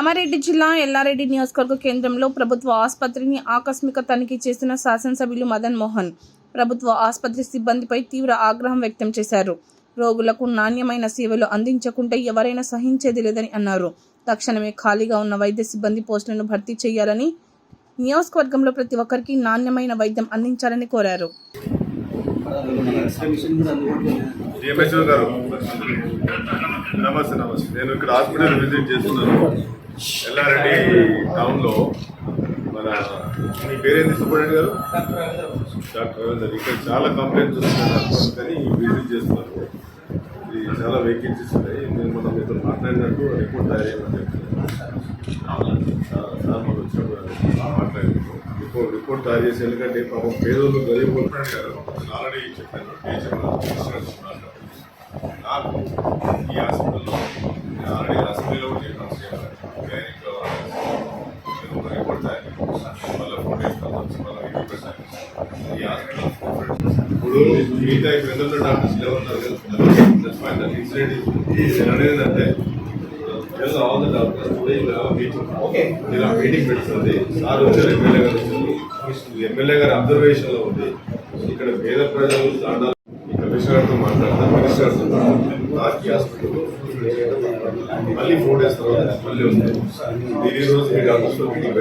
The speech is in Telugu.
కామారెడ్డి జిల్లా ఎల్లారెడ్డి నియోజకవర్గ కేంద్రంలో ప్రభుత్వ ఆసుపత్రిని ఆకస్మిక తనిఖీ చేసిన శాసనసభ్యులు మదన్ మోహన్ ప్రభుత్వ ఆసుపత్రి సిబ్బందిపై తీవ్ర ఆగ్రహం వ్యక్తం చేశారు. రోగులకు నాణ్యమైన సేవలు అందించకుంటే ఎవరైనా సహించేది లేదని అన్నారు. తక్షణమే ఖాళీగా ఉన్న వైద్య సిబ్బంది పోస్టులను భర్తీ చేయాలని నియోజకవర్గంలో ప్రతి ఒక్కరికి నాణ్యమైన వైద్యం అందించాలని కోరారు. డిఎంహెచ్ఓ గారు నమస్తే నమస్తే. నేను ఇక్కడ హాస్పిటల్ విజిట్ చేస్తున్నాను. ఎల్లారెడ్డి టౌన్లో. మన మీ పేరేంది సూపరింటెండెంట్ గారు? డాక్టర్ రవీందర్. ఇక్కడ చాలా కంప్లైంట్స్ వస్తున్నాయి కానీ విజిట్ చేస్తున్నారు. ఇది చాలా వేకెన్సీస్ ఉన్నాయి. నేను మనం మీతో మాట్లాడినట్టు రిపోర్ట్ తయారు చేయమని చెప్తున్నాను సార్ మనం వచ్చినప్పుడు మాట్లాడాను రిపోర్ట్ రిపోర్ట్ తయారు చేసి ఎందుకంటే పాపం పేదోళ్ళు గరీబ్ కొట్టున్నాడు కదా నేను ఆల్రెడీ చెప్పాను నాకు ఈ హాస్పిటల్లో నేను ఆల్రెడీ అసెంబ్లీలో కూడా చెప్పాను రిపోర్ట్ తయారు మళ్ళీ ఈ హాస్పిటల్ ఇప్పుడు మిగతా ఇప్పుడు డాక్టర్స్ ఎవరు కదా. ఇన్సిడెంట్ ఏంటంటే meeting. Okay. మీరు ఆ మీటింగ్ పెడుతుంది. సార్ వచ్చారు ఎమ్మెల్యే గారు వచ్చారు. ఎమ్మెల్యే గారి అబ్జర్వేషన్లో ఉంది. ఇక్కడ పేద ప్రజలు దాంట్లో కమిషనర్తో కమిషనర్ గారితో మాట్లాడతాం మినిస్టర్ గారితో మాట్లాడతాం హాస్పిటల్ మళ్ళీ ఫోర్ డేస్ తర్వాత మళ్ళీ ఉంది దీని రోజు మీ డాక్టర్స్తో మీటింగ్